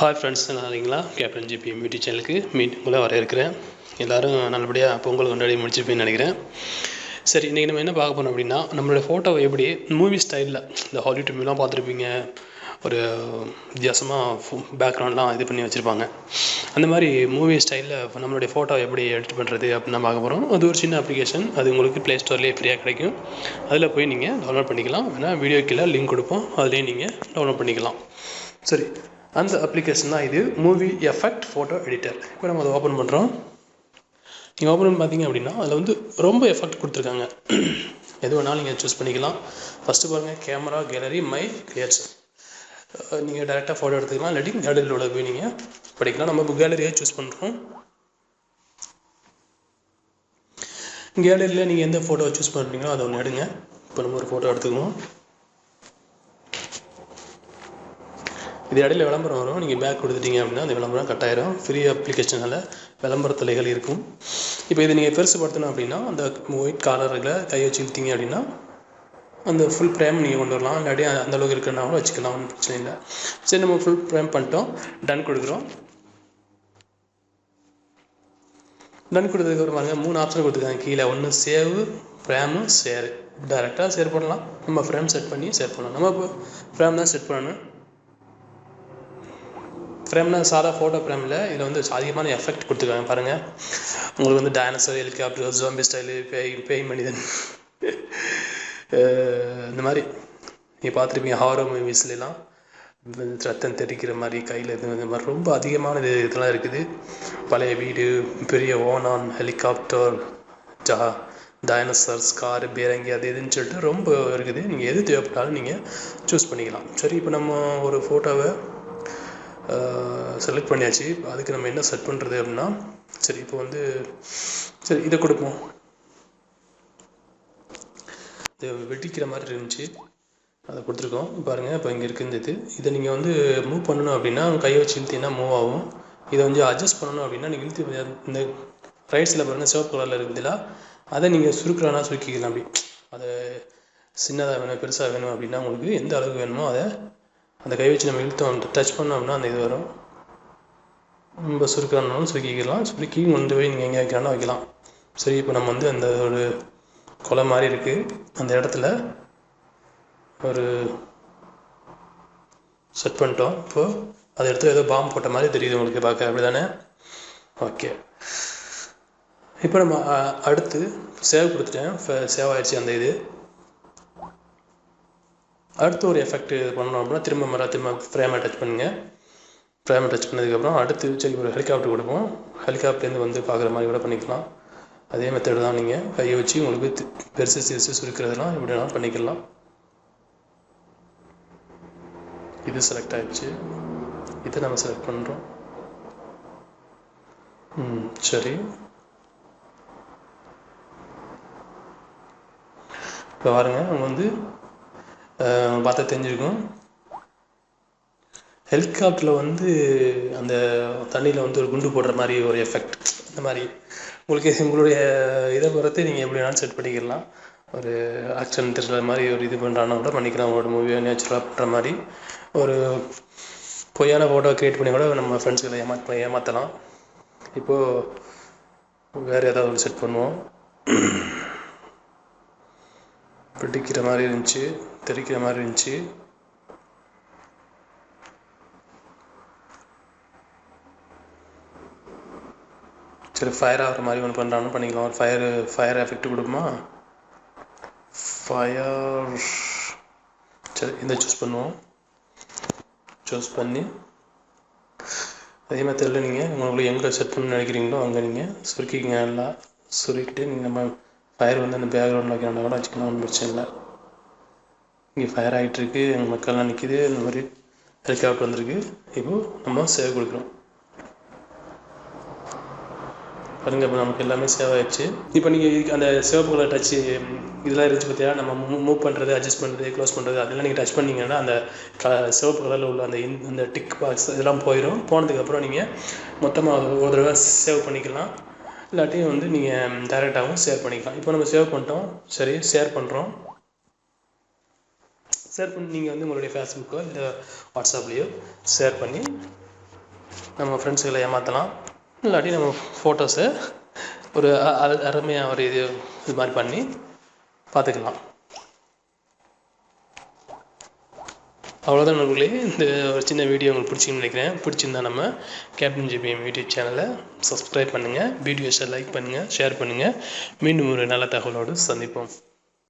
Hi friends நல்லா captain GB மியூட்டி சேனலுக்கு மீண்டும் உங்களை வர இருக்கிறேன் எல்லோரும் நல்லபடியாக பொங்கல் கொண்டாடி முடிச்சுப்பேன்னு நினைக்கிறேன். சரி இன்றைக்கி நம்ம என்ன பார்க்க போகிறோம் அப்படின்னா நம்மளோட ஃபோட்டோவை எப்படி மூவி ஸ்டைலில் இந்த ஹாலிவுட் மூவிலாம் பார்த்துருப்பீங்க. ஒரு வித்தியாசமாக பேக்ரவுண்ட்லாம் இது பண்ணி வச்சுருப்பாங்க. அந்த மாதிரி மூவி ஸ்டைலில் நம்மளுடைய ஃபோட்டோ எப்படி எடிட் பண்ணுறது அப்படின்னு பார்க்க போகிறோம் அது ஒரு சின்ன அப்ளிகேஷன் அது உங்களுக்கு ப்ளே ஸ்டோர்லேயே ஃப்ரீயாக கிடைக்கும். அதில் போய் நீங்கள் டவுன்லோட் பண்ணிக்கலாம். வேணால் வீடியோ கீழே லிங்க் கொடுப்போம். அதுலேயும் நீங்கள் டவுன்லோட் பண்ணிக்கலாம். சரி அந்த அப்ளிகேஷன் தான் இது. மூவி எஃபெக்ட் ஃபோட்டோ எடிட்டர் இப்போ நம்ம அதை ஓப்பன் பண்ணுறோம் நீங்கள் ஓப்பன் பண்ணி பார்த்தீங்க அப்படின்னா அதில் வந்து ரொம்ப எஃபெக்ட் கொடுத்துருக்காங்க. எது வேணாலும் நீங்கள் சூஸ் பண்ணிக்கலாம். ஃபஸ்ட்டு பாருங்கள் கேமரா கேலரி மை கிளியர்ஸ் நீங்கள் டேரெக்டாக ஃபோட்டோ எடுத்துக்கலாம். இல்லாட்டி கேலரியில் உள்ள போய் நீங்கள் படிக்கலாம். நம்ம இப்போ சூஸ் பண்ணுறோம் கேலரியில் நீங்கள் எந்த ஃபோட்டோவை சூஸ் பண்ணுறீங்களோ அதை ஒன்று எடுங்க. இப்போ நம்ம ஒரு ஃபோட்டோ எடுத்துக்குவோம். இது இடையில விளம்பரம் வரும். நீங்கள் பேக் கொடுத்துட்டீங்க அப்படின்னா அந்த விளம்பரம் கட் ஆயிரும் ஃப்ரீ அப்ளிகேஷனால் விளம்பர தலைகள் இருக்கும். இப்போ இதை நீங்கள் பெருசுப்படுத்தணும் அப்படின்னா அந்த ஒயிட் காலரில் கை வச்சு இழுத்தீங்க அப்படின்னா அந்த ஃபுல் ஃப்ரேம் நீங்கள் கொண்டு வரலாம். இல்லாட்டி அந்த அளவுக்கு இருக்கிறனாலும் வச்சுக்கலாம். ஒன்றும் பிரச்சனை இல்லை. சரி நம்ம ஃபுல் ஃப்ரேம் பண்ணிட்டோம். டன் கொடுக்குறோம். டன் கொடுத்ததுக்கப்புறம் பாருங்க மூணு ஆப்ஷன் கொடுத்துருக்காங்க. கீழே ஒன்று சேவ் ஃப்ரேமு ஷேர் டேரெக்டாக ஷேர் பண்ணலாம் நம்ம ஃப்ரேம் செட் பண்ணி ஷேர் பண்ணலாம். நம்ம இப்போ ஃப்ரேம் தான் செட் பண்ணணும். ஃப்ரேம்னா சாதா ஃபோட்டோ ஃப்ரேமில் இதில் வந்து அதிகமான எஃபெக்ட் கொடுத்துருக்காங்க பாருங்கள் உங்களுக்கு வந்து டைனசர் ஹெலிகாப்டர் ஜோம்பி ஸ்டைலு பேய் பேய் மனிதன். இந்த மாதிரி. நீங்கள் பார்த்துருப்பீங்க ஹாரோ மூவிஸ்லாம் ரத்தம் தெரிக்கிற மாதிரி கையில் இது மாதிரி ரொம்ப அதிகமான இது இதெல்லாம் இருக்குது. பழைய வீடு பெரிய ஓனான் ஹெலிகாப்டர் ஜா டைனோசர்ஸ் காரு பேரங்கி அது இதுன்னு சொல்லிட்டு ரொம்ப இருக்குது. நீங்கள் எது தேவைப்பட்டாலும் நீங்கள் சூஸ் பண்ணிக்கலாம். சரி இப்போ நம்ம ஒரு ஃபோட்டோவை செலக்ட் பண்ணியாச்சு. அதுக்கு நம்ம என்ன செட் பண்ணுறது அப்படின்னா சரி இப்போ வந்து சரி இதை கொடுப்போம். இது வெட்டிக்கிற மாதிரி இருந்துச்சு. அதை கொடுத்துருக்கோம். பாருங்கள் இப்போ இங்கே இருக்குது இந்த இது. இதை நீங்கள் வந்து மூவ் பண்ணணும் அப்படின்னா கையை வச்சு இழுத்தீங்கன்னா மூவ் ஆகும். இதை வந்து அட்ஜஸ்ட் பண்ணணும் அப்படின்னா நீங்கள் இழுத்து இந்த ரைட் சைடில் பாருங்கள் சிவப்பு கலரில் இருக்குதுல அதை நீங்கள் சுருக்கிறானா சுருக்கிக்கலாம் அப்படி. அதை சின்னதாக வேணும் பெருசாக வேணும் அப்படின்னா உங்களுக்கு எந்த அளவுக்கு வேணுமோ அதை அந்த கை வச்சு நம்ம இழுத்தோம் டச் பண்ணோம்னா அந்த இது வரும். ரொம்ப சுருக்கிறனாலும் சுருக்கிக்கலாம். சுருக்கி கொண்டு போய் நீங்கள் எங்கே வைக்கிறானா வைக்கலாம். சரி இப்போ நம்ம வந்து அந்த ஒரு கொலை மாதிரி இருக்குது அந்த இடத்துல ஒரு செட் பண்ணிட்டோம். இப்போது அது இடத்துல ஏதோ பாம்பு போட்ட மாதிரி தெரியுது உங்களுக்கு பார்க்க. அப்படி தானே ஓகே இப்போ நம்ம அடுத்து சேவ் கொடுத்துட்டேன். சேவ் ஆயிடுச்சு அந்த இது. அடுத்து ஒரு எஃபெக்ட் இது பண்ணணும் அப்படின்னா திரும்ப மர திரும்ப ஃப்ரேமை டச் பண்ணுங்கள் ஃப்ரேமை டச் பண்ணதுக்கப்புறம் அடுத்து சரி ஒரு ஹெலிகாப்டர் கொடுப்போம் ஹெலிகாப்டர்லேருந்து வந்து பார்க்குற மாதிரி கூட பண்ணிக்கலாம். அதே மெத்தட் தான் நீங்கள் கையை வச்சு உங்களுக்கு பெருசு சிறுசு சுருக்கிறதுலாம் எப்படி வேணாலும் பண்ணிக்கலாம். இது செலக்ட் ஆகிடுச்சு இதை நம்ம செலக்ட் பண்ணுறோம் ம் சரி. இப்போ பாருங்கள் அவங்க வந்து பார்த்தா தெரிஞ்சிருக்கும். ஹெலிகாப்டரில் வந்து அந்த தண்ணியில் வந்து ஒரு குண்டு போடுற மாதிரி ஒரு எஃபெக்ட் அந்த மாதிரி உங்களுக்கு உங்களுடைய இதை பொறுத்து நீங்கள் எப்படி வேணாலும் செட் பண்ணிக்கலாம். ஒரு ஆக்ஷன் த்ரில்லர் மாதிரி ஒரு இது பண்ணுறானா கூட பண்ணிக்கலாம். உங்களோட மூவியை நேச்சுரலாக பண்ணுற மாதிரி. ஒரு பொய்யான ஃபோட்டோ க்ரியேட் பண்ணி கூட நம்ம ஃப்ரெண்ட்ஸுகளை ஏமாற்ற ஏமாற்றலாம் இப்போது வேறு ஏதாவது ஒரு செட் பண்ணுவோம். பிடிக்கிற மாதிரி இருந்துச்சு. தெரிக்கிற மாதிரி இருந்துச்சு. சரி ஃபயர் ஆகிற மாதிரி ஒன்று பண்ணுறான்னு பண்ணிக்கலாம். ஒரு ஃபயர் ஃபயர் எஃபெக்ட் கொடுக்குமா? ஃபயர் சரி இந்த சூஸ் பண்ணுவோம். சூஸ் பண்ணி அதே தெரியல நீங்கள் உங்களுக்கு எங்கே செட் பண்ண நினைக்கிறீங்களோ அங்கே நீங்கள் சுருக்கிங்க எல்லாம் சுருக்கிட்டு நீங்கள் நம்ம ஃபயர் வந்து அந்த பேக்ரவுண்டில் வைக்கிறாண்டா கூட வச்சுக்கலாம் ஒன்றும் பிரச்சனை இல்லை. இங்கே ஃபயர் ஆகிட்டுருக்கு எங்கள் மக்கள்லாம் நிற்கிது இந்த மாதிரி ஹெலிகாப்டர் வந்திருக்கு. இப்போது நம்ம சேவ் கொடுக்குறோம். பாருங்க இப்போ நமக்கு எல்லாமே சேவ் ஆயிடுச்சு. இப்போ நீங்கள் அந்த சிவப்பு கலர் டச்சு இதெல்லாம் இருந்துச்சு பார்த்தியா நம்ம மூவ் பண்ணுறது அட்ஜஸ்ட் பண்ணுறது க்ளோஸ் பண்ணுறது அதெல்லாம் நீங்கள் டச் பண்ணிங்கன்னா அந்த க சிவப்பு கலரில் உள்ள அந்த இன் அந்த டிக் பாக்ஸ் இதெல்லாம் போயிடும் போனதுக்கப்புறம் நீங்கள் மொத்தமாக ஒரு தடவை சேவ் பண்ணிக்கலாம். இல்லாட்டி வந்து நீங்கள் டைரெக்டாகவும் ஷேர் பண்ணிக்கலாம். இப்போ நம்ம சேவ் பண்ணிட்டோம். சரி ஷேர் பண்ணுறோம் ஷேர் பண்ணி நீங்கள் வந்து உங்களுடைய ஃபேஸ்புக்கோ இல்லை வாட்ஸ்அப்லேயோ ஷேர் பண்ணி நம்ம ஃப்ரெண்ட்ஸுகளை ஏமாற்றலாம் இல்லாட்டி நம்ம ஃபோட்டோஸை ஒரு அ- அ- அருமையாக ஒரு இது இது மாதிரி பண்ணி பார்த்துக்கலாம். அவ்வளோதான் நண்பர்களே. இந்த ஒரு சின்ன வீடியோ உங்களுக்கு பிடிச்சின்னு நினைக்கிறேன். பிடிச்சிருந்தா நம்ம கேப்டன் ஜிபிஎம் யூடியூப் சேனலை சப்ஸ்கிரைப் பண்ணுங்கள் வீடியோஸை லைக் பண்ணுங்கள் ஷேர் பண்ணுங்கள் மீண்டும் ஒரு நல்ல தகவலோடு சந்திப்போம்.